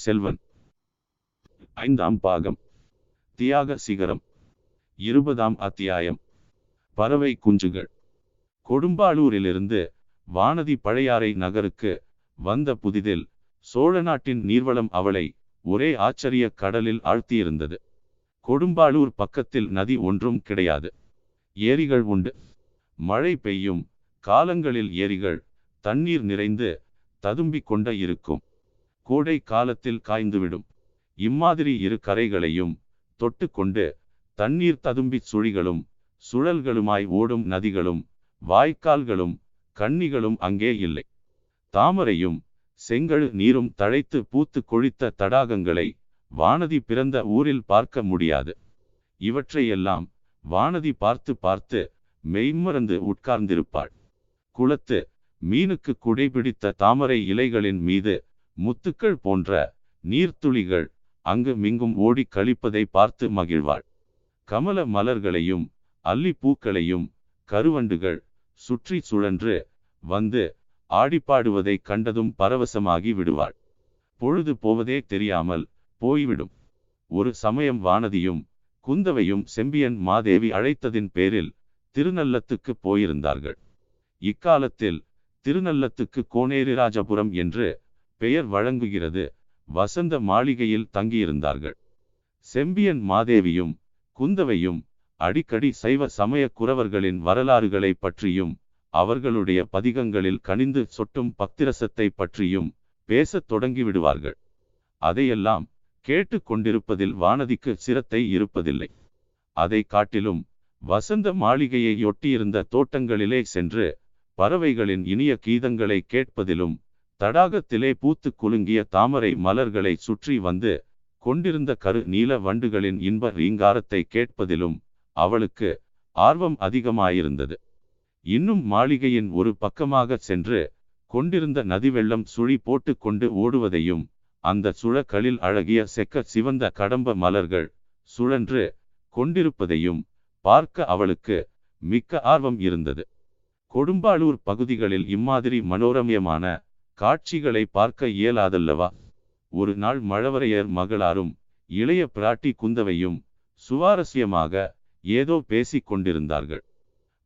செல்வன். ஐந்தாம் பாகம். தியாக சிகரம். இருபதாம் அத்தியாயம். பறவை குஞ்சுகள். கொடும்பாளூரிலிருந்து வானதி பழையாறை நகருக்கு வந்த புதிதில் சோழ நாட்டின் நீர்வளம் அவளை ஒரே ஆச்சரிய கடலில் ஆழ்த்தியிருந்தது. கொடும்பாளூர் பக்கத்தில் நதி ஒன்றும் கிடையாது. ஏரிகள் உண்டு. மழை பெய்யும் காலங்களில் ஏரிகள் தண்ணீர் நிறைந்து ததும்பிக் கொண்ட இருக்கும். கோடை காலத்தில் காய்ந்துவிடும். இம்மாதிரி இரு கரைகளையும் தொட்டு கொண்டு தண்ணீர் ததும்பி சுழிகளும் சுழல்களுமாய் ஓடும் நதிகளும் வாய்க்கால்களும் கண்ணிகளும் அங்கே இல்லை. தாமரையும் செங்கழு நீரும் தழைத்து பூத்து கொழித்த தடாகங்களை வானதி பிறந்த ஊரில் பார்க்க முடியாது. இவற்றையெல்லாம் வானதி பார்த்து பார்த்து மெய்மறந்து உட்கார்ந்திருப்பாள். குளத்து மீனுக்கு குடைபிடித்த தாமரை இலைகளின் மீது முத்துக்கள் போன்ற நீர்த்துளிகள் அங்கு மிங்கும் ஓடி கழிப்பதை பார்த்து மகிழ்வாள். கமல மலர்களையும் அல்லி பூக்களையும் கருவண்டுகள் சுற்றி சுழன்று வந்து ஆடிப்பாடுவதை கண்டதும் பரவசமாகி விடுவாள். பொழுது போவதே தெரியாமல் போய்விடும். ஒரு சமயம் வானதியும் குந்தவையும் செம்பியன் மாதேவி அழைத்ததின் பேரில் திருநல்லத்துக்கு போயிருந்தார்கள். இக்காலத்தில் திருநல்லத்துக்கு கோனேரிராஜபுரம் என்று பெயர் வழங்குகிறது. வசந்த மாளிகையில் தங்கியிருந்தார்கள். செம்பியன் மாதேவியும் குந்தவையும் அடிக்கடி சைவ சமய குறவர்களின் வரலாறுகளை பற்றியும் அவர்களுடைய பதிகங்களில் கனிந்து சொட்டும் பக்திரசத்தை பற்றியும் பேசத் தொடங்கிவிடுவார்கள். அதையெல்லாம் கேட்டு கொண்டிருப்பதில் வானதிக்கு சிரத்தை இருப்பதில்லை. அதை காட்டிலும் வசந்த மாளிகையை ஒட்டியிருந்த தோட்டங்களிலே சென்று பறவைகளின் இனிய கீதங்களை கேட்பதிலும் தடாகத்திலே பூத்து குலுங்கிய தாமரை மலர்களை சுற்றி வந்து கொண்டிருந்த கரு நீல வண்டுகளின் இன்ப ரீங்காரத்தை கேட்பதிலும் அவளுக்கு ஆர்வம் அதிகமாயிருந்தது. இன்னும் மாளிகையின் ஒரு பக்கமாக சென்று கொண்டிருந்த நதிவெள்ளம் சுழி போட்டு கொண்டு ஓடுவதையும் அந்த சுழக்களில் அழகிய செக்க சிவந்த கடம்ப மலர்கள் சுழன்று கொண்டிருப்பதையும் பார்க்க அவளுக்கு மிக்க ஆர்வம் இருந்தது. கொடும்பாளூர் பகுதிகளில் இம்மாதிரி மனோரமியமான காட்சிகளை பார்க்க இயலாதல்லவா? ஒரு நாள் மழவரையர் மகளாரும் இளைய பிராட்டி குந்தவையும் சுவாரஸ்யமாக ஏதோ பேசிக் கொண்டிருந்தார்கள்.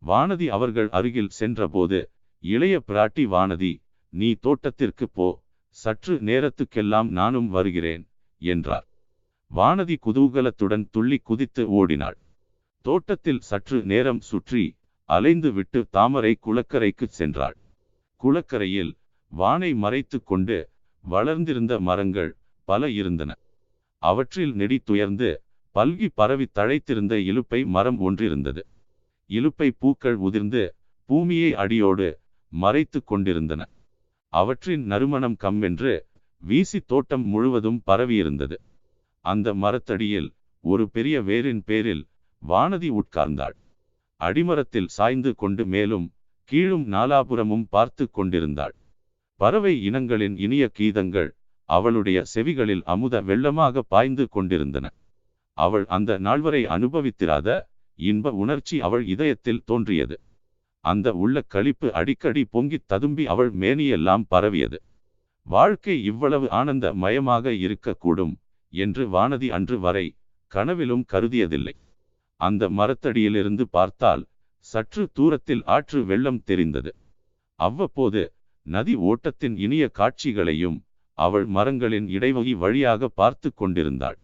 வானதி அவர்கள் அருகில் சென்றபோது இளைய பிராட்டி வானதி நீ தோட்டத்திற்கு போ சற்று நேரத்துக்கெல்லாம் நானும் வருகிறேன் என்றார். வானதி குதூகலத்துடன் துள்ளி குதித்து ஓடினாள். தோட்டத்தில் சற்று நேரம் சுற்றி அலைந்து விட்டு தாமரை குளக்கரைக்கு சென்றாள். குளக்கரையில் வானை மறைத்து கொண்டு வளர்ந்திருந்த மரங்கள் பல இருந்தன. அவற்றில் நெடி துயர்ந்து பல்கி பரவி தழைத்திருந்த இலுப்பை மரம் ஒன்றிருந்தது. இலுப்பை பூக்கள் உதிர்ந்து பூமியை அடியோடு மறைத்து கொண்டிருந்தன. அவற்றின் நறுமணம் கம்மென்று வீசி தோட்டம் முழுவதும் பரவியிருந்தது. அந்த மரத்தடியில் ஒரு பெரிய வேரின் பேரில் வானதி உட்கார்ந்தாள். அடிமரத்தில் சாய்ந்து கொண்டு மேலும் கீழும் நாலாபுரமும் பார்த்து கொண்டிருந்தாள். பறவை இனங்களின் இனிய கீதங்கள் அவளுடைய செவிகளில் அமுத வெள்ளமாக பாய்ந்து கொண்டிருந்தன. அவள் அந்த நாள்வரை அனுபவித்திராத இன்ப உணர்ச்சி அவள் இதயத்தில் தோன்றியது. அந்த உள்ள களிப்பு அடிக்கடி பொங்கித் ததும்பி அவள் மேனியெல்லாம் பரவியது. வாழ்க்கை இவ்வளவு ஆனந்த மயமாக இருக்கக்கூடும் என்று வானதி அன்று வரை கனவிலும் கருதியதில்லை. அந்த மரத்தடியிலிருந்து பார்த்தால் சற்று தூரத்தில் ஆற்று வெள்ளம் தெரிந்தது. அவ்வப்போது நதி ஓட்டத்தின் இனிய காட்சிகளையும் அவள் மரங்களின் இடைவகி வழியாக பார்த்து கொண்டிருந்தாள்.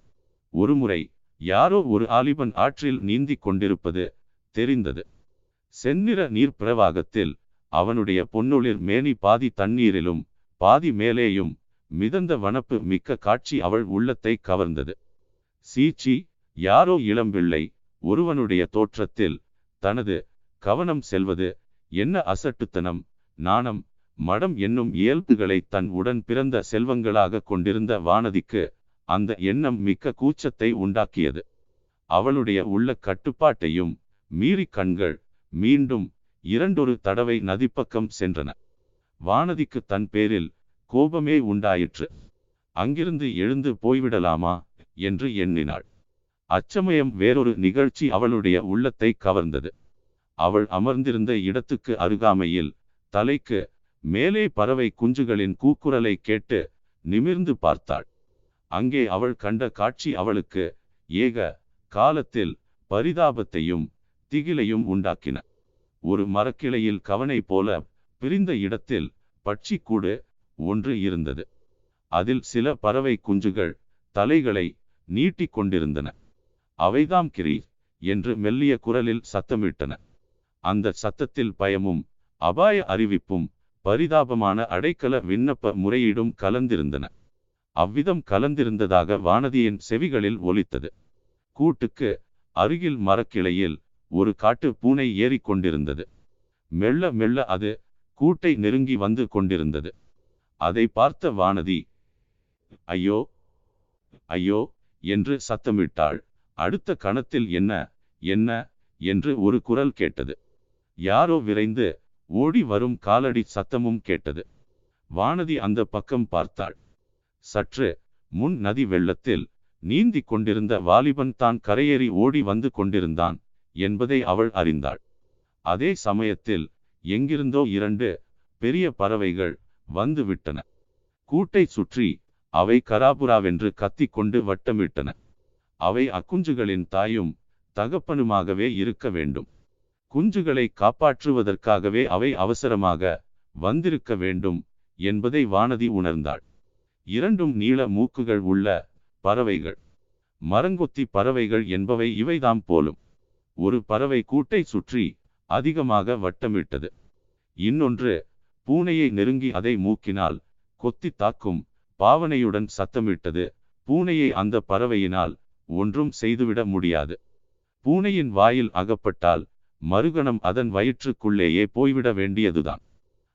ஒருமுறை யாரோ ஒரு ஆலிபன் ஆற்றில் நீந்தி கொண்டிருப்பது தெரிந்தது. செந்நிற நீர் பிரவாகத்தில் அவனுடைய பொன்னொளிர் மேனி பாதி தண்ணீரிலும் பாதி மேலேயும் மிதந்த வனப்பு மிக்க காட்சி அவள் உள்ளத்தை கவர்ந்தது. சீச்சி யாரோ இளம்பிள்ளை ஒருவனுடைய தோற்றத்தில் தனது கவனம் செல்வது என்ன அசட்டுத்தனம் நாணம் மடம் என்னும் இயல்புகளை தன் உடன் பிறந்த செல்வங்களாக கொண்டிருந்த வானதிக்கு அந்த எண்ணம் மிக்க கூச்சத்தை உண்டாக்கியது. அவளுடைய உள்ள கட்டுப்பாட்டையும் மீறி கண்கள் மீண்டும் இரண்டொரு தடவை நதிப்பக்கம் சென்றன. வானதிக்கு தன் பேரில் கோபமே உண்டாயிற்று. அங்கிருந்து எழுந்து போய்விடலாமா? என்று எண்ணினாள். அச்சமயம் வேறொரு நிகழ்ச்சி அவளுடைய உள்ளத்தை கவர்ந்தது. அவள் அமர்ந்திருந்த இடத்துக்கு அருகாமையில் தலைக்கு மேலே பறவை குஞ்சுகளின் கூக்குரலை கேட்டு நிமிர்ந்து பார்த்தாள். அங்கே அவள் கண்ட காட்சி அவளுக்கு ஏக காலத்தில் பரிதாபத்தையும் திகிலையும் உண்டாக்கின. ஒரு மரக்கிளையில் கவனை போல பிரிந்த இடத்தில் பட்சிக்கூடு ஒன்று இருந்தது. அதில் சில பறவை குஞ்சுகள் தலைகளை நீட்டிக் கொண்டிருந்தன. அவைதாம் கிரி என்று மெல்லிய குரலில் சத்தமிட்டன. அந்த சத்தத்தில் பயமும் அபாய அறிவிப்பும் பரிதாபமான அடைக்கல விண்ணப்ப முறையீடும் கலந்திருந்தன. அவ்விதம் கலந்திருந்ததாக வானதியின் செவிகளில் ஒலித்தது. கூட்டுக்கு அருகில் மரக்கிளையில் ஒரு காட்டு பூனை ஏறிக்கொண்டிருந்தது மெல்ல மெல்ல அது கூட்டை நெருங்கி வந்து கொண்டிருந்தது. அதை பார்த்த வானதி ஐயோ ஐயோ என்று சத்தமிட்டாள். அடுத்த கணத்தில் என்ன என்ன? என்று ஒரு குரல் கேட்டது. யாரோ விரைந்து ஓடி வரும் காலடி சத்தமும் கேட்டது. வானதி அந்த பக்கம் பார்த்தாள். சற்று முன் நதி வெள்ளத்தில் நீந்தி கொண்டிருந்த வாலிபன் தான் கரையேறி ஓடி வந்து கொண்டிருந்தான் என்பதை அவள் அறிந்தாள். அதே சமயத்தில் எங்கிருந்தோ இரண்டு பெரிய பறவைகள் வந்து விட்டன. கூட்டை சுற்றி அவை கராபுராவென்று கத்திக்கொண்டு வட்டமிட்டன. அவை அக்குஞ்சுகளின் தாயும் தகப்பனுமாகவே இருக்க வேண்டும். குஞ்சுகளை காப்பாற்றுவதற்காகவே அவை அவசரமாக வந்திருக்க வேண்டும் என்பதை வானதி உணர்ந்தாள். இரண்டும் நீள மூக்குகள் உள்ள பறவைகள். மரங்கொத்தி பறவைகள் என்பவை இவைதாம் போலும். ஒரு பறவை கூட்டை சுற்றி அதிகமாக வட்டமிட்டது. இன்னொன்று பூனையை நெருங்கி அதை மூக்கினால் கொத்தி தாக்கும் பாவனையுடன் சத்தமிட்டது. பூனையை அந்த பறவையினால் ஒன்றும் செய்துவிட முடியாது. பூனையின் வாயில் அகப்பட்டால் மறுகணம் அதன் வயிற்றுக்குள்ளேயே போய்விட வேண்டியதுதான்.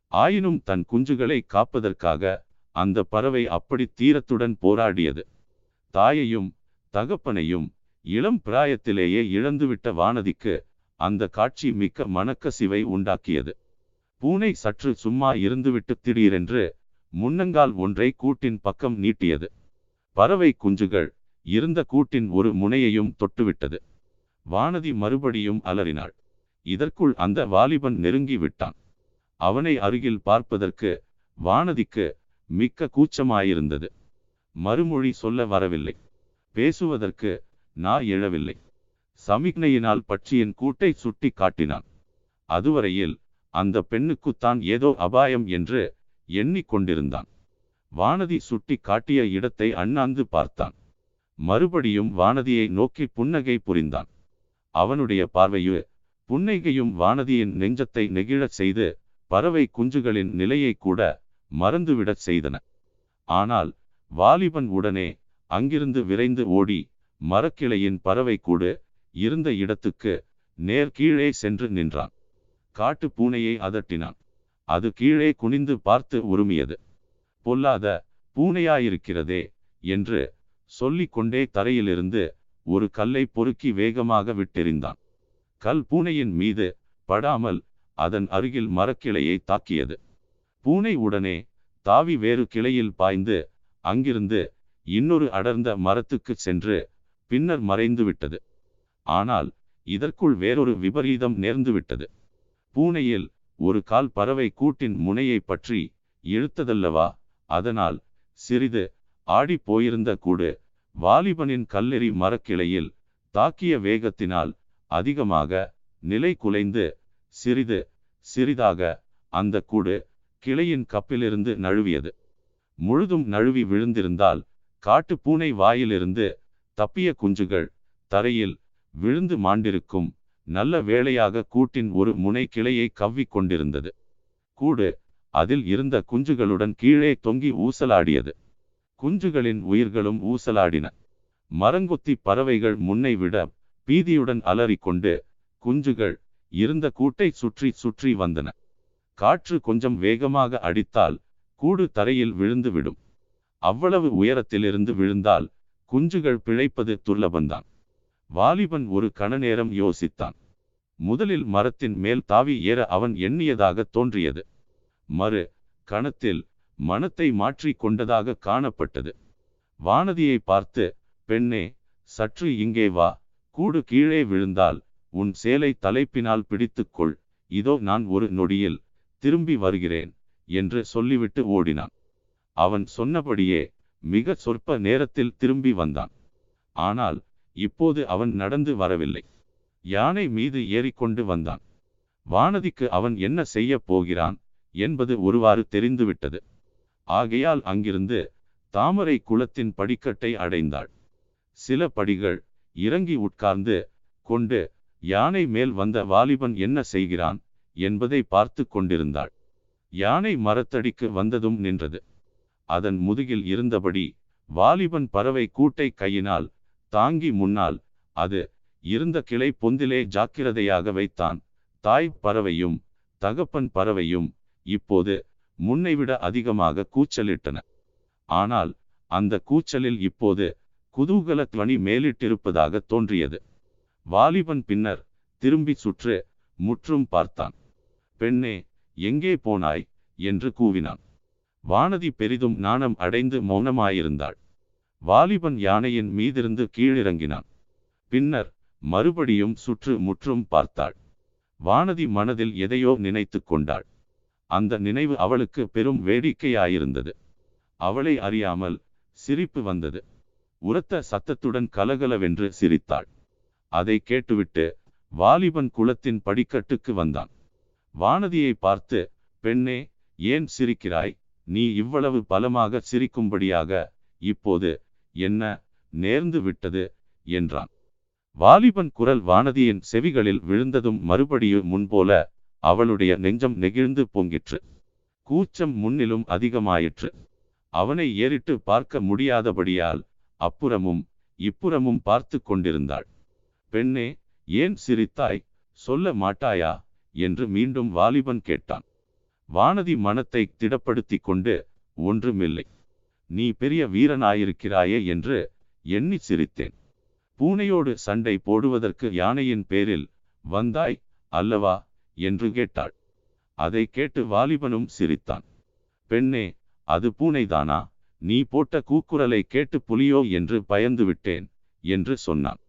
ஆயினும் தன் குஞ்சுகளை காப்பதற்காக அந்த பறவை அப்படி தீரத்துடன் போராடியது. தாயையும் தகப்பனையும் இளம் பிராயத்திலேயே இழந்துவிட்ட வானதிக்கு அந்த காட்சி மிக்க மணக்கசிவை உண்டாக்கியது. பூனை சற்று சும்மா இருந்துவிட்டு திடீரென்று முன்னங்கால் ஒன்றை கூட்டின் பக்கம் நீட்டியது. பறவை குஞ்சுகள் இருந்த கூட்டின் ஒரு முனையையும் தொட்டுவிட்டது. வானதி மறுபடியும் அலறினாள். இதற்குள் அந்த வாலிபன் நெருங்கி விட்டான். அவனை அருகில் பார்ப்பதற்கு வானதிக்கு மிக்க கூச்சமாயிருந்தது. மறுமொழி சொல்ல வரவில்லை. பேசுவதற்கு நா எழவில்லை. சமிக்னையினால் பட்சியின் கூட்டை சுட்டி காட்டினான். அதுவரையில் அந்த பெண்ணுக்குத்தான் ஏதோ அபாயம் என்று எண்ணிக்கொண்டிருந்தான் வானதி சுட்டி காட்டிய இடத்தை அண்ணாந்து பார்த்தான். மறுபடியும் வானதியை நோக்கி புன்னகை புரிந்தான். அவனுடைய பார்வையு புன்னகையும் வானதியின் நெஞ்சத்தை நெகிழச் செய்து பறவை குஞ்சுகளின் நிலையை கூட மறந்துவிடச் செய்தன. ஆனால் வாலிபன் உடனே அங்கிருந்து விரைந்து ஓடி மரக்கிளையின் பறவை கூடு இருந்த இடத்துக்கு நேர் கீழே சென்று நின்றான். காட்டு பூனையை அதட்டினான். அது கீழே குனிந்து பார்த்து உருமியது. பொல்லாத பூனையாயிருக்கிறதே என்று சொல்லிக் கொண்டே தரையிலிருந்து ஒரு கல்லை பொறுக்கி வேகமாக விட்டெறிந்தான். கல் பூனையின் மீது படாமல் அதன் அருகில் மரக்கிளையை தாக்கியது. பூனை உடனே தாவி வேறு கிளையில் பாய்ந்து அங்கிருந்து இன்னொரு அடர்ந்த மரத்துக்கு சென்று பின்னர் மறைந்து விட்டது. ஆனால் இதற்குள் வேறொரு விபரீதம் நேர்ந்துவிட்டது பூனையில் ஒரு கால் பறவை கூட்டின் முனையை பற்றி இழுத்ததல்லவா? அதனால் சிறிது ஆடி போயிருந்த கூடு வாலிபனின் கல்லெறி மரக்கிளையில் தாக்கிய வேகத்தினால் அதிகமாக நிலை குலைந்து சிறிது சிறிதாக அந்த கூடு கிளையின் கப்பிலிருந்து நழுவியது. முழுதும் நழுவி விழுந்திருந்தால் காட்டு பூனை வாயிலிருந்து தப்பிய குஞ்சுகள் தரையில் விழுந்து மாண்டிருக்கும் நல்ல வேளையாக கூட்டின் ஒரு முனை கிளையை கவ்விக் கொண்டிருந்தது. கூடு அதில் இருந்த குஞ்சுகளுடன் கீழே தொங்கி ஊசலாடியது. குஞ்சுகளின் உயிர்களும் ஊசலாடின. மரங்கொத்தி பறவைகள் முன்னை விட பீதியுடன் அலறிக்கொண்டு குஞ்சுகள் இருந்த கூட்டை சுற்றி சுற்றி வந்தன. காற்று கொஞ்சம் வேகமாக அடித்தால் கூடு தரையில் விழுந்து விடும் அவ்வளவு உயரத்திலிருந்து விழுந்தால் குஞ்சுகள் பிழைப்பது துர்லபந்தான். வாலிபன் ஒரு கணநேரம் யோசித்தான். முதலில் மரத்தின் மேல் தாவி ஏற அவன் எண்ணியதாக தோன்றியது. மறு கணத்தில் மனத்தை மாற்றி கொண்டதாக காணப்பட்டது. வானதியை பார்த்து பெண்ணே சற்று இங்கே வா. கூடு கீழே விழுந்தால் உன் சேலை தலைப்பினால் பிடித்துக்கொள் இதோ நான் ஒரு நொடியில் திரும்பி வருகிறேன் என்று சொல்லிவிட்டு ஓடினான். அவன் சொன்னபடியே மிக சொற்ப நேரத்தில் திரும்பி வந்தான். ஆனால் இப்போது அவன் நடந்து வரவில்லை. யானை மீது ஏறிக்கொண்டு வந்தான். வானதிக்கு அவன் என்ன செய்ய போகிறான் என்பது ஒருவாறு தெரிந்துவிட்டது. ஆகையால் அங்கிருந்து தாமரை குளத்தின் படிக்கட்டை அடைந்தாள். சில படிகள் இறங்கி உட்கார்ந்து கொண்டு யானை மேல் வந்த வாலிபன் என்ன செய்கிறான்? என்பதை பார்த்து கொண்டிருந்தாள். யானை மரத்தடிக்கு வந்ததும் நின்றது. அதன் முதுகில் இருந்தபடி வாலிபன் பறவை கூட்டை கையினால் தாங்கி முன்னால் அது இருந்த கிளை பொந்திலே ஜாக்கிரதையாக வைத்தான். தாய் பறவையும் தகப்பன் பறவையும் இப்போது முன்னைவிட அதிகமாக கூச்சலிட்டன. ஆனால் அந்த கூச்சலில் இப்போது குதூகல துவனி மேலிட்டிருப்பதாக தோன்றியது. வாலிபன் பின்னர் திரும்பி சுற்று முற்றும் பார்த்தான். பெண்ணே எங்கே போனாய்? என்று கூவினான். வானதி பெரிதும் நாணம் அடைந்து மௌனமாயிருந்தாள். வாலிபன் யானையின் மீதிருந்து கீழிறங்கினான். பின்னர் மறுபடியும் சுற்று முற்றும் பார்த்தாள். வானதி மனதில் எதையோ நினைத்து கொண்டாள். அந்த நினைவு அவளுக்கு பெரும் வேடிக்கையாயிருந்தது. அவளை அறியாமல் சிரிப்பு வந்தது. உரத்த சத்தத்துடன் கலகலவென்று சிரித்தாள். அதை கேட்டுவிட்டு வாலிபன் குளத்தின் படிக்கட்டுக்கு வந்தான். வானதியை பார்த்து பெண்ணே ஏன் சிரிக்கிறாய்? நீ இவ்வளவு பலமாக சிரிக்கும்படியாக இப்போது என்ன நேர்ந்து விட்டது? என்றான். வாலிபன் குரல் வானதியின் செவிகளில் விழுந்ததும் மறுபடியும் முன்போல அவளுடைய நெஞ்சம் நெகிழ்ந்து பொங்கிற்று. கூச்சம் முன்னிலும் அதிகமாயிற்று. அவனை ஏறிட்டு பார்க்க முடியாதபடியால் அப்புறமும் இப்புறமும் பார்த்து கொண்டிருந்தாள். பெண்ணே ஏன் சிரித்தாய்? சொல்ல மாட்டாயா? என்று மீண்டும் வாலிபன் கேட்டான். வானதி மனத்தை திடப்படுத்தி கொண்டு ஒன்றுமில்லை. நீ பெரிய வீரனாயிருக்கிறாயே என்று எண்ணி சிரித்தேன். பூனையோடு சண்டை போடுவதற்கு யானையின் பேரில் வந்தாய் அல்லவா? என்று கேட்டாள். அதை கேட்டு வாலிபனும் சிரித்தான். பெண்ணே அது பூனைதானா? நீ போட்ட கூக்குரலை கேட்டு புலியோ என்று பயந்து விட்டேன் என்று சொன்னான்.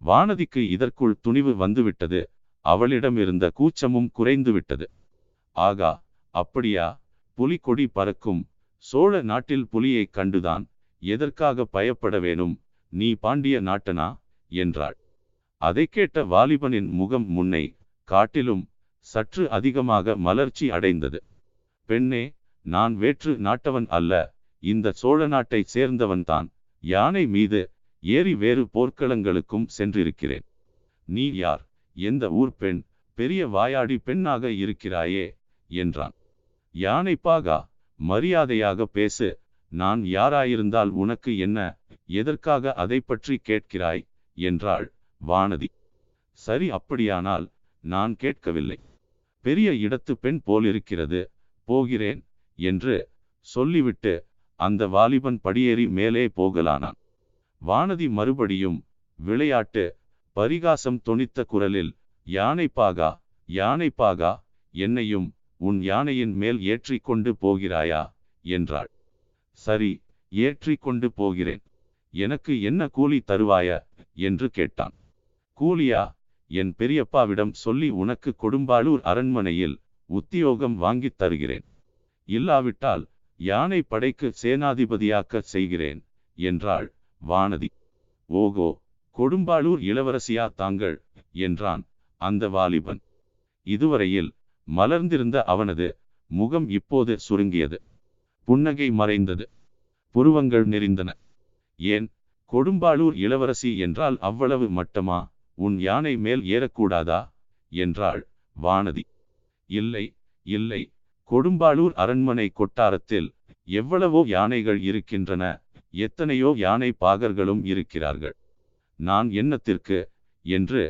வானதிக்கு இதற்குள் துணிவு வந்துவிட்டது. அவளிடம் இருந்த கூச்சமும் குறைந்து விட்டது ஆகா அப்படியா? புலி கொடி பறக்கும். சோழ நாட்டில் புலியைக் கண்டுதான் எதற்காக பயப்பட வேணும்? நீ பாண்டிய நாட்டனா? என்றாள். அதை கேட்ட வாலிபனின் முகம் முன்னை காட்டிலும் சற்று அதிகமாக மலர்ச்சி அடைந்தது. பெண்ணே நான் வேற்று நாட்டவன் அல்ல. இந்த சோழ நாட்டைச் சேர்ந்தவன்தான் யானை மீது ஏறி வேறு போர்க்களங்களுக்கும் சென்றிருக்கிறேன். நீ யார்? எந்த ஊர் பெண்? பெரிய வாயாடி பெண்ணாக இருக்கிறாயே? என்றான். யானைப்பாகா மரியாதையாக பேசு. நான் யாராயிருந்தால் உனக்கு என்ன? எதற்காக அதை பற்றி கேட்கிறாய்? என்றாள் வானதி. சரி அப்படியானால் நான் கேட்கவில்லை. பெரிய இடத்து பெண் போலிருக்கிறது. போகிறேன் என்று சொல்லிவிட்டு அந்த வாலிபன் படியேறி மேலே போகலானான். வானதி மறுபடியும் விளையாட்டு பரிகாசம் தொனித்த குரலில் யானைப்பாகா யானைப்பாகா என்னையும் உன் யானையின் மேல் ஏற்றி கொண்டு போகிறாயா? என்றாள். சரி ஏற்றி கொண்டு போகிறேன். எனக்கு என்ன கூலி தருவாய? என்று கேட்டான். கூலியா? என் பெரியப்பாவிடம் சொல்லி உனக்கு கொடும்பாளூர் அரண்மனையில் உத்தியோகம் வாங்கித் தருகிறேன். இல்லாவிட்டால் யானை படைக்கு சேனாதிபதியாக்க செய்கிறேன் என்றாள் வானதி. ஓகோ கொடும்பாளூர் இளவரசியா தாங்கள் என்றான் அந்த வாலிபன். இதுவரையில் மலர்ந்திருந்த அவனது முகம் இப்போது சுருங்கியது. புன்னகை மறைந்தது. புருவங்கள் நெறிந்தன ஏன் கொடும்பாளூர் இளவரசி என்றால் அவ்வளவு மட்டமா? உன் யானை மேல் ஏறக்கூடாதா? என்றாள் வானதி. இல்லை இல்லை கொடும்பாளூர் அரண்மனை கொட்டாரத்தில் எவ்வளவோ யானைகள் இருக்கின்றன எத்தனையோ யானை பாகர்களும் இருக்கிறார்கள். நான் என்னத்திற்கு? என்று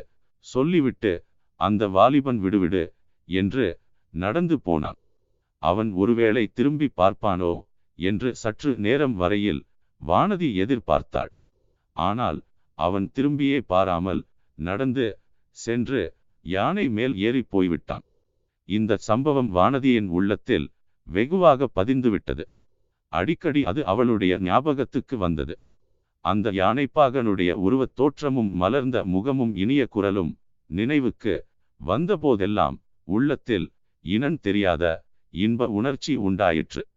சொல்லிவிட்டு அந்த வாலிபன் விடுவிடு என்று நடந்து போனான். அவன் ஒருவேளை திரும்பி பார்ப்பானோ என்று சற்று நேரம் வரையில் வானதி எதிர்பார்த்தாள். ஆனால் அவன் திரும்பியே பாராமல் நடந்து சென்று யானை மேல் ஏறி போய்விட்டான். இந்த சம்பவம் வானதியின் உள்ளத்தில் வெகுவாக பதிந்துவிட்டது. அடிக்கடி அது அவளுடைய ஞாபகத்துக்கு வந்தது. அந்த யானைப்பாகனுடைய உருவத் தோற்றமும் மலர்ந்த முகமும் இனிய குரலும் நினைவுக்கு வந்தபோதெல்லாம் உள்ளத்தில் இனன் தெரியாத இன்ப உணர்ச்சி உண்டாயிற்று.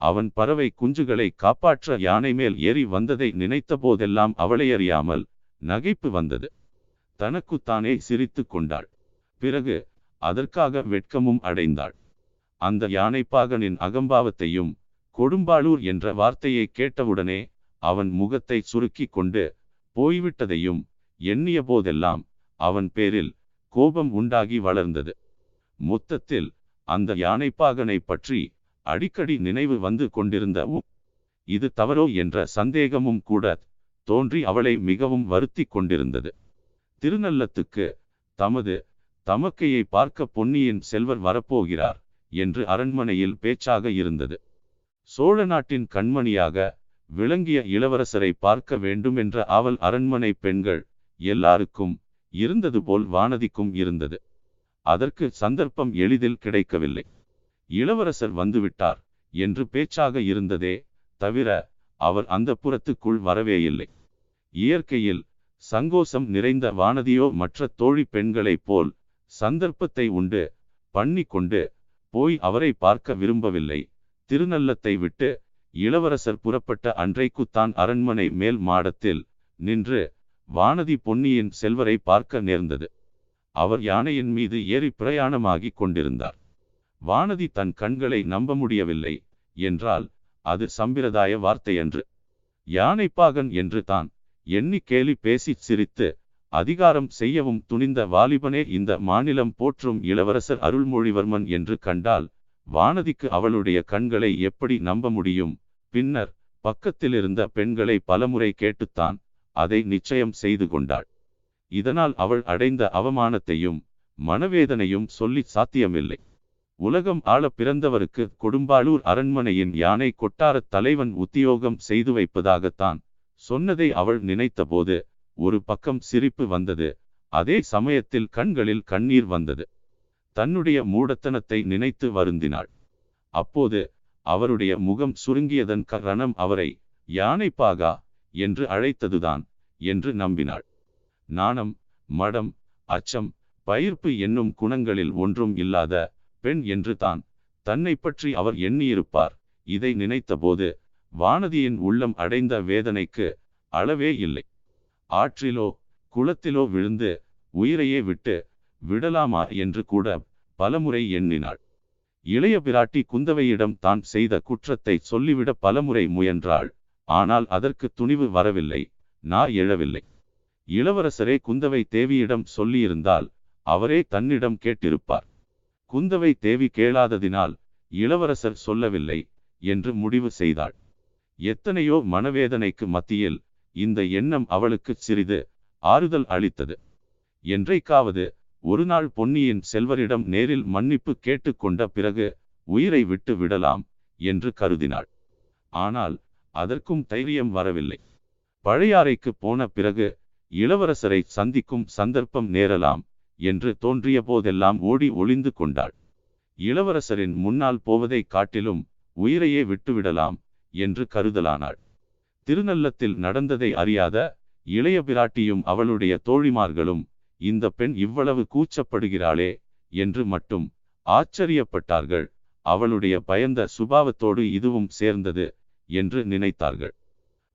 அவன் பறவை குஞ்சுகளை காப்பாற்ற யானை மேல் ஏறி வந்ததை நினைத்த போதெல்லாம் அவளை அறியாமல் நகைப்பு வந்தது. தனக்குத்தானே சிரித்து கொண்டாள். பிறகு அதற்காக வெட்கமும் அடைந்தாள். அந்த யானைப்பாகனின் அகம்பாவத்தையும் கொடும்பாளூர் என்ற வார்த்தையை கேட்டவுடனே அவன் முகத்தை சுருக்கி கொண்டு போய்விட்டதையும் எண்ணிய போதெல்லாம் அவன் பேரில் கோபம் உண்டாகி வளர்ந்தது. மொத்தத்தில் அந்த யானைப்பாகனை பற்றி அடிக்கடி நினைவு வந்து கொண்டிருந்த இது தவறோ என்ற சந்தேகமும் கூட தோன்றி அவளை மிகவும் வருத்தி கொண்டிருந்தது. திருநல்லத்துக்கு தமது தமக்கையை பார்க்க பொன்னியின் செல்வர் வரப்போகிறார் என்று அரண்மனையில் பேச்சாக இருந்தது. சோழ நாட்டின் கண்மணியாக விளங்கிய இளவரசரை பார்க்க வேண்டுமென்ற ஆவல் அரண்மனை பெண்கள் எல்லாருக்கும் இருந்தது போல் வானதிக்கும் இருந்தது. அதற்கு சந்தர்ப்பம் எளிதில் கிடைக்கவில்லை. இளவரசர் வந்துவிட்டார் என்று பேச்சாக இருந்ததே தவிர அவர் அந்த புறத்துக்குள் வரவே இல்லை இயற்கையில் சங்கோசம் நிறைந்த வானதியோ மற்ற தோழி பெண்களைப் போல் சந்தர்ப்பத்தை உண்டு பண்ணி கொண்டு போய் அவரை பார்க்க விரும்பவில்லை. திருநள்ளத்தை விட்டு இளவரசர் புறப்பட்ட அன்றைக்குத்தான் அரண்மனை மேல் மாடத்தில் நின்று வானதி பொன்னியின் செல்வரை பார்க்க நேர்ந்தது. அவர் யானையின் மீது ஏறி பிரயாணமாகிக் கொண்டிருந்தார். வானதி தன் கண்களை நம்ப முடியவில்லை என்றால் அது சம்பிரதாய வார்த்தையன்று. யானைப்பாகன் என்று தான் எண்ணி கேலி பேசிச் சிரித்து அதிகாரம் செய்யவும் துணிந்த வாலிபனே இந்த மாநிலம் போற்றும் இளவரசர் அருள்மொழிவர்மன் என்று கண்டால் வானதிக்கு அவளுடைய கண்களை எப்படி நம்ப முடியும்? பின்னர் பக்கத்திலிருந்த பெண்களை பலமுறை கேட்டுத்தான் அதை நிச்சயம் செய்து கொண்டாள். இதனால் அவள் அடைந்த அவமானத்தையும் மனவேதனையும் சொல்லி சாத்தியமில்லை. உலகம் ஆள பிறந்தவருக்கு கொடும்பாளூர் அரண்மனையின் யானை கொட்டாரத் தலைவன் உத்தியோகம் செய்து வைப்பதாகத்தான் சொன்னதை அவள் நினைத்தபோது ஒரு பக்கம் சிரிப்பு வந்தது. அதே சமயத்தில் கண்களில் கண்ணீர் வந்தது. தன்னுடைய மூடத்தனத்தை நினைத்து வருந்தினாள். அப்போது அவருடைய முகம் சுருங்கியதன் கரணம் அவரை யானைப்பாகா என்று அழைத்ததுதான் என்று நம்பினாள். நாணம் மடம் அச்சம் பயிர்ப்பு என்னும் குணங்களில் ஒன்றும் இல்லாத பெண் என்று தான் தன்னை பற்றி அவர் எண்ணியிருப்பார். இதை நினைத்தபோது வானதியின் உள்ளம் அடைந்த வேதனைக்கு அளவே இல்லை. ஆற்றிலோ குளத்திலோ விழுந்து உயிரையே விட்டு விடலாமா என்று கூட பலமுறை எண்ணினாள். இளைய பிராட்டி குந்தவையிடம் தான் செய்த குற்றத்தை சொல்லிவிட பலமுறை முயன்றாள். ஆனால் அதற்கு துணிவு வரவில்லை நா எழவில்லை. இளவரசரே குந்தவை தேவியிடம் சொல்லியிருந்தால் அவரே தன்னிடம் கேட்டிருப்பார். குந்தவை தேவி கேளாததினால் இளவரசர் சொல்லவில்லை என்று முடிவு செய்தாள். எத்தனையோ மனவேதனைக்கு மத்தியில் இந்த எண்ணம் அவளுக்கு சிறிது ஆறுதல் அளித்தது. என்றைக்காவது ஒரு நாள் பொன்னியின் செல்வரிடம் நேரில் மன்னிப்பு கேட்டுக்கொண்ட பிறகு உயிரை விட்டு விடலாம் என்று கருதினாள். ஆனால் அதற்கும் தைரியம் வரவில்லை. பழையாறைக்கு போன பிறகு இளவரசரை சந்திக்கும் சந்தர்ப்பம் நேரலாம் என்று தோன்றிய போதெல்லாம் ஓடி ஒளிந்து கொண்டாள். இளவரசரின் முன்னால் போவதைக் காட்டிலும் உயிரையே விட்டுவிடலாம் என்று கருதலானாள். திருநள்ளத்தில் நடந்ததை அறியாத இளைய பிராட்டியும் அவளுடைய தோழிமார்களும் இந்த பெண் இவ்வளவு கூச்சப்படுகிறாளே என்று மட்டும் ஆச்சரியப்பட்டார்கள். அவளுடைய பயந்த சுபாவத்தோடு இதுவும் சேர்ந்தது என்று நினைத்தார்கள்.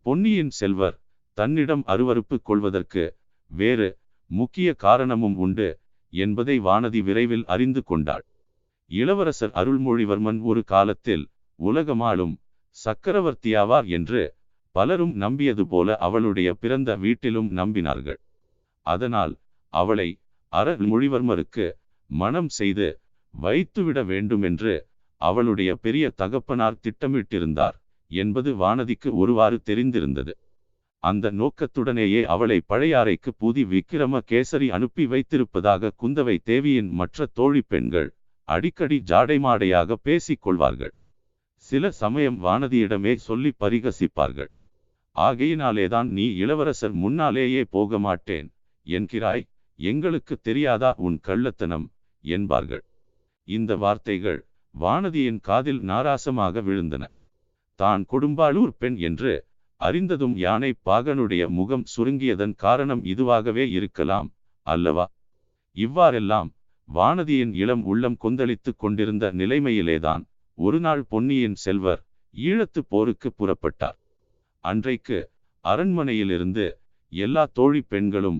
பொன்னியின் செல்வர் தன்னிடம் அருவறுப்பு கொள்வதற்கு வேறு முக்கிய காரணமும் உண்டு என்பதை வானதி விரைவில் அறிந்து கொண்டாள். இளவரசர் அருள்மொழிவர்மன் ஒரு காலத்தில் உலகமாளும் சக்கரவர்த்தியாவார் என்று பலரும் நம்பியது போல அவளுடைய பிறந்த வீட்டிலும் நம்பினார்கள். அதனால் அவளை அறமொழிவர்மருக்கு மனம் செய்து வைத்துவிட வேண்டுமென்று அவளுடைய பெரிய தகப்பனார் திட்டமிட்டிருந்தார் என்பது வானதிக்கு ஒருவாறு தெரிந்திருந்தது. அந்த நோக்கத்துடனேயே அவளை பழையாறைக்கு புதி விக்கிரம கேசரி அனுப்பி வைத்திருப்பதாக குந்தவை தேவியின் மற்ற தோழி பெண்கள் அடிக்கடி ஜாடைமாடையாக பேசிக் கொள்வார்கள். சில சமயம் வானதியிடமே சொல்லி பரிகசிப்பார்கள். ஆகையினாலேதான் நீ இளவரசர் முன்னாலேயே போக மாட்டேன் என்கிறாய். எங்களுக்கு தெரியாதா உன் கள்ளத்தனம்? என்பார்கள். இந்த வார்த்தைகள் வானதியின் காதில் நாராசமாக விழுந்தன. தான் கொடும்பாளூர் பெண் என்று அறிந்ததும் யானை பாகனுடைய முகம் சுருங்கியதன் காரணம் இதுவாகவே இருக்கலாம் அல்லவா? இவ்வாறெல்லாம் வானதியின் இளம் உள்ளம் கொந்தளித்துக் கொண்டிருந்த நிலைமையிலேதான் ஒரு நாள் பொன்னியின் செல்வர் ஈழத்து போருக்கு புறப்பட்டார். அன்றைக்கு அரண்மனையிலிருந்து எல்லா தோழி பெண்களும்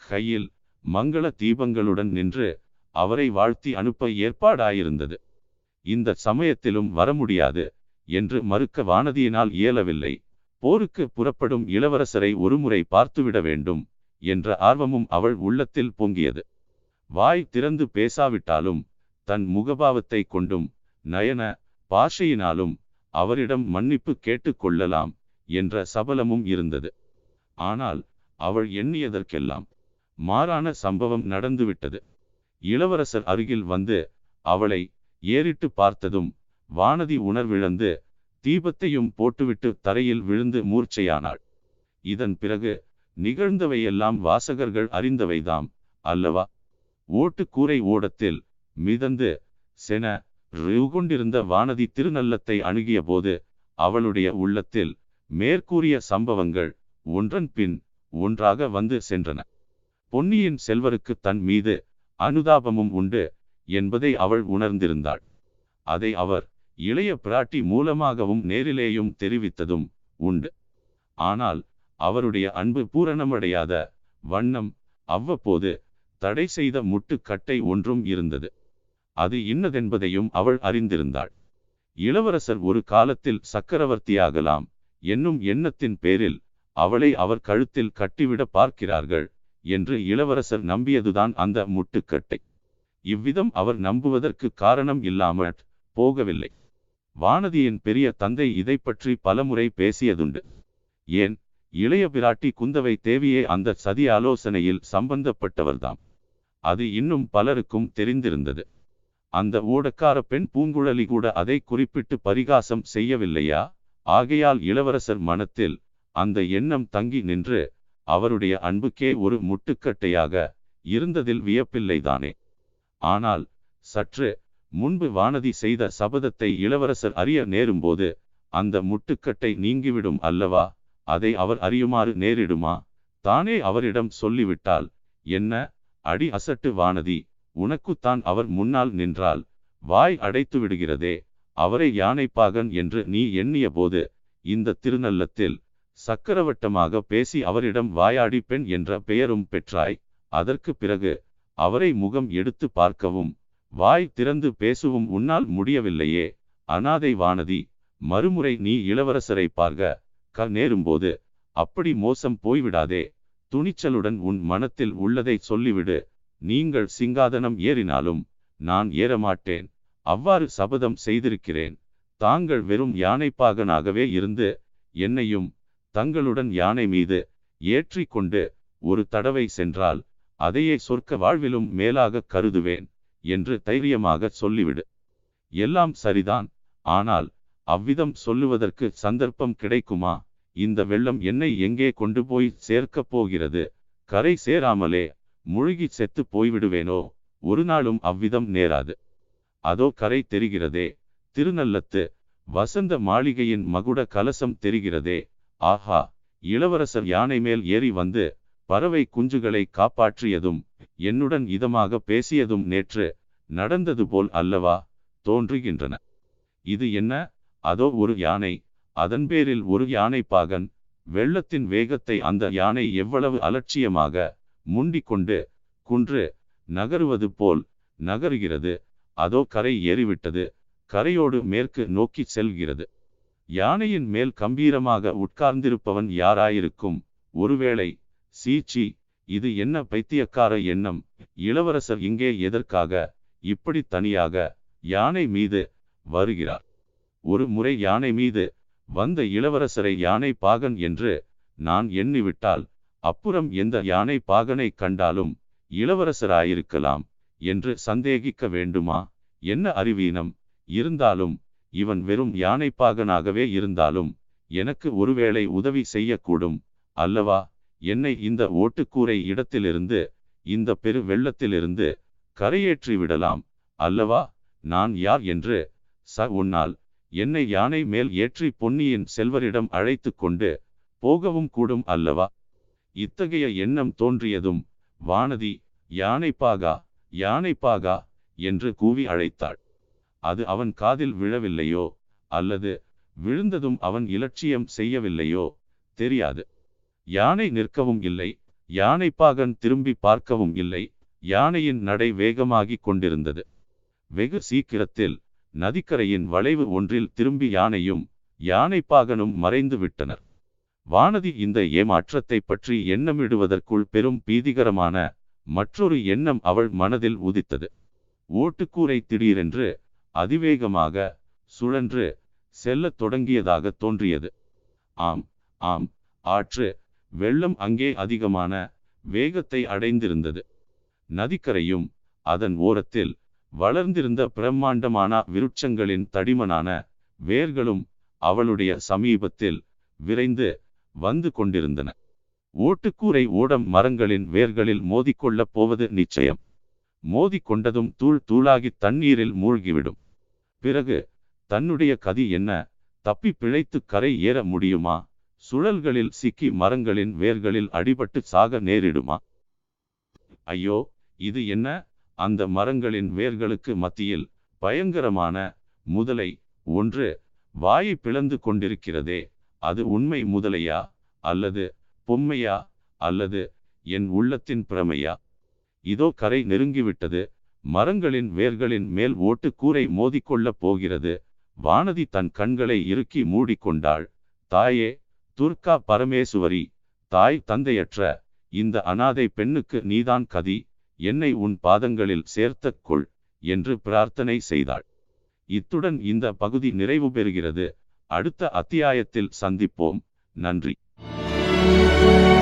கையில் மங்கள தீபங்களுடன் நின்று அவரை வாழ்த்தி அனுப்ப ஏற்பாடாயிருந்தது. இந்த சமயத்திலும் வர முடியாது என்று மறுக்க வானதியினால் இயலவில்லை. போருக்கு புறப்படும் இளவரசரை ஒருமுறை பார்த்துவிட வேண்டும் என்ற ஆர்வமும் அவள் உள்ளத்தில் பொங்கியது. வாய் திறந்து பேசாவிட்டாலும் தன் முகபாவத்தை கொண்டும் நயன பாஷையினாலும் அவரிடம் மன்னிப்பு கேட்டுக்கொள்ளலாம் என்ற சபலமும் இருந்தது. ஆனால் அவள் எண்ணியதற்கெல்லாம் மாறான சம்பவம் நடந்துவிட்டது. இளவரசர் அருகில் வந்து அவளை ஏறிட்டு பார்த்ததும் வானதி உணர்விழந்து தீபத்தையும் போட்டுவிட்டு தரையில் விழுந்து மூர்ச்சையானாள். இதன் பிறகு நிகழ்ந்தவையெல்லாம் வாசகர்கள் அறிந்தவைதாம் அல்லவா? ஓட்டுக்கூரை ஓடத்தில் மிதந்து சென கொண்டிருந்த வானதி திருநல்லத்தை அணுகிய போது அவளுடைய உள்ளத்தில் மேற்கூறிய சம்பவங்கள் ஒன்றன் பின் ஒன்றாக வந்து சென்றன. பொன்னியின் செல்வருக்கு தன் மீது அனுதாபமும் உண்டு என்பதை அவள் உணர்ந்திருந்தாள். அதை அவர் இளைய பிராட்டி மூலமாகவும் நேரிலேயும் தெரிவித்ததும் உண்டு. ஆனால் அவருடைய அன்பு பூரணமடையாத வண்ணம் அவ்வப்போது தடை செய்த முட்டுக்கட்டை ஒன்றும் இருந்தது. அது இன்னதென்பதையும் அவள் அறிந்திருந்தாள். இளவரசர் ஒரு காலத்தில் சக்கரவர்த்தியாகலாம் என்னும் எண்ணத்தின் பேரில் அவளை அவர் கழுத்தில் கட்டிவிட பார்க்கிறார்கள் என்று இளவரசர் நம்பியதுதான் அந்த முட்டுக்கட்டை. இவ்விதம் அவர் நம்புவதற்கு காரணம் இல்லாமல் போகவில்லை. வானதியின் பெரிய தந்தை இதை பற்றி பலமுறை பேசியதுண்டு. ஏன்? இளைய பிராட்டி குந்தவை தேவியே அந்த சதி ஆலோசனையில் சம்பந்தப்பட்டவர்தாம். அது இன்னும் பலருக்கும் தெரிந்திருந்தது. அந்த ஊடக்கார பெண் பூங்குழலி கூட அதை குறிப்பிட்டு பரிகாசம் செய்யவில்லையா? ஆகையால் இளவரசர் மனத்தில் அந்த எண்ணம் தங்கி நின்று அவருடைய அன்புக்கே ஒரு முட்டுக்கட்டையாக இருந்ததில் வியப்பில்லைதானே. ஆனால் சற்று முன்பு வானதி செய்த சபதத்தை இளவரசர் அறிய நேரும்போது அந்த முட்டுக்கட்டை நீங்கிவிடும் அல்லவா? அதை அவர் அறியுமாறு நேரிடுமா? தானே அவரிடம் சொல்லிவிட்டால் என்ன? அடி அசட்டு வானதி உனக்குத்தான் அவர் முன்னால் நின்றால் வாய் அடைத்து விடுகிறதே அவரை யானைப்பாகன் என்று நீ எண்ணிய போது இந்த திருநல்லத்தில் சக்கரவட்டமாக பேசி அவரிடம் வாயாடி பெண் என்ற பெயரும் பெற்றாய். அதற்கு பிறகு அவரை முகம் எடுத்து பார்க்கவும் வாய் திறந்து பேசவும் உன்னால் முடியவில்லையே. அனாதை வானதி மறுமுறை நீ இளவரசரை பார்க்க க நேரும்போது அப்படி மோசம் போய்விடாதே. துணிச்சலுடன் உன் மனத்தில் உள்ளதை சொல்லிவிடு. நீங்கள் சிங்காதனம் ஏறினாலும் நான் ஏறமாட்டேன். அவ்வாறு சபதம் செய்திருக்கிறேன். தாங்கள் வெறும் யானைப்பாகனாகவே இருந்து என்னையும் தங்களுடன் யானை மீது ஏற்றி கொண்டு ஒரு தடவை சென்றால் அதையே சொர்க்க வாழ்விலும் மேலாக கருதுவேன் என்று தைரியமாக சொல்லிவிடு. எல்லாம் சரிதான். ஆனால் அவ்விதம் சொல்லுவதற்கு சந்தர்ப்பம் கிடைக்குமா? இந்த வெள்ளம் என்னை எங்கே கொண்டு போய் சேர்க்கப் போகிறது? கரை சேராமலே முழுகி செத்து போய்விடுவேனோ? ஒரு நாளும் அவ்விதம் நேராது. அதோ கரை தெரிகிறதே திருநல்லத்து வசந்த மாளிகையின் மகுட கலசம் தெரிகிறதே. ஆஹா இளவரசர் யானை மேல் ஏறி வந்து பறவை குஞ்சுகளை காப்பாற்றியதும் என்னுடன் இதமாக பேசியதும் நேற்று நடந்தது போல் அல்லவா தோன்றுகின்றன. இது என்ன? அதோ ஒரு யானை அதன் பேரில் ஒரு யானை பாகன் வெள்ளத்தின் வேகத்தை அந்த யானை எவ்வளவு அலட்சியமாக முண்டிக்கொண்டு குன்று நகருவது போல் நகருகிறது. அதோ கரை ஏறிவிட்டது. கரையோடு மேற்கு நோக்கி செல்கிறது. யானையின் மேல் கம்பீரமாக உட்கார்ந்திருப்பவன் யாராயிருக்கும்? ஒருவேளை சீச்சி இது என்ன பைத்தியக்கார எண்ணம்? இளவரசர் இங்கே எதற்காக? இப்படி தனியாக யானை மீது வருகிறார். ஒரு முறை யானை மீது வந்த இளவரசரை யானை பாகன் என்று நான் எண்ணிவிட்டால் அப்புறம் எந்த யானை பாகனை கண்டாலும் இளவரசராயிருக்கலாம். என்று சந்தேகிக்க வேண்டுமா? என்ன அறிவீனம்? இருந்தாலும் இவன் வெறும் யானைப்பாகனாகவே இருந்தாலும் எனக்கு ஒருவேளை உதவி செய்யக்கூடும் அல்லவா? என்னை இந்த ஓட்டுக்கூரை இடத்திலிருந்து இந்த பெரு வெள்ளத்திலிருந்து கரையேற்றி விடலாம் அல்லவா? நான் யார் என்று ச உன்னால் என்னை யானை மேல் ஏற்றி பொன்னியின் செல்வரிடம் அழைத்து கொண்டு போகவும் கூடும் அல்லவா? இத்தகைய எண்ணம் தோன்றியதும் வானதி யானைப்பாகா? யானைப்பாகா என்று கூவி அழைத்தாள். அது அவன் காதில் விழவில்லையோ? அல்லது விழுந்ததும் அவன் இலட்சியம் செய்யவில்லையோ? தெரியாது. யானை நிற்கவும் இல்லை. யானைப்பாகன் திரும்பி பார்க்கவும் இல்லை. யானையின் நடை வேகமாகிக் கொண்டிருந்தது. வெகு சீக்கிரத்தில் நதிக்கரையின் வளைவு ஒன்றில் திரும்பி யானையும் யானைப்பாகனும் மறைந்து விட்டனர். வானதி இந்த ஏமாற்றத்தை பற்றி எண்ணமிடுவதற்குள் பெரும் பீதிகரமான மற்றொரு எண்ணம் அவள் மனதில் உதித்தது. ஓட்டுக்கூரை திடீரென்று அதிவேகமாக சுழன்று செல்லத் தொடங்கியதாக தோன்றியது. ஆம் ஆம் ஆற்று வெள்ளம் அங்கே அதிகமான வேகத்தை அடைந்திருந்தது. நதிக்கரையும் அதன் ஓரத்தில் வளர்ந்திருந்த பிரம்மாண்டமான விருட்சங்களின் தடிமனான வேர்களும் அவளுடைய சமீபத்தில் விரைந்து வந்து கொண்டிருந்தன. ஓட்டுக்கூரை ஓடம் மரங்களின் வேர்களில் மோதிக்கொள்ளப் போவது நிச்சயம். மோதிக்கொண்டதும் தூள் தூளாகி தண்ணீரில் மூழ்கிவிடும். பிறகு தன்னுடைய கதி என்ன? தப்பி பிழைத்து கரை ஏற முடியுமா? சுழல்களில் சிக்கி மரங்களின் வேர்களில் அடிபட்டு சாக நேரிடுமா? ஐயோ இது என்ன? அந்த மரங்களின் வேர்களுக்கு மத்தியில் பயங்கரமான முதலை. ஒன்று வாயை பிளந்து கொண்டிருக்கிறதே. அது உண்மை முதலையா? அல்லது பொம்மையா அல்லது என் உள்ளத்தின் பிரமையா? இதோ கரை நெருங்கிவிட்டது மரங்களின் வேர்களின் மேல் ஓட்டு கூரை மோதிக்கொள்ளப் போகிறது வானதி தன் கண்களை இறுக்கி மூடிக்கொண்டாள் தாயே துர்கா பரமேசுவரி தாய் தந்தையற்ற இந்த அனாதை பெண்ணுக்கு நீதான் கதி என்னை உன் பாதங்களில் சேர்த்தக் கொள் என்று பிரார்த்தனை செய்தாள். இத்துடன் இந்த பகுதி நிறைவு பெறுகிறது அடுத்த அத்தியாயத்தில் சந்திப்போம். நன்றி. Música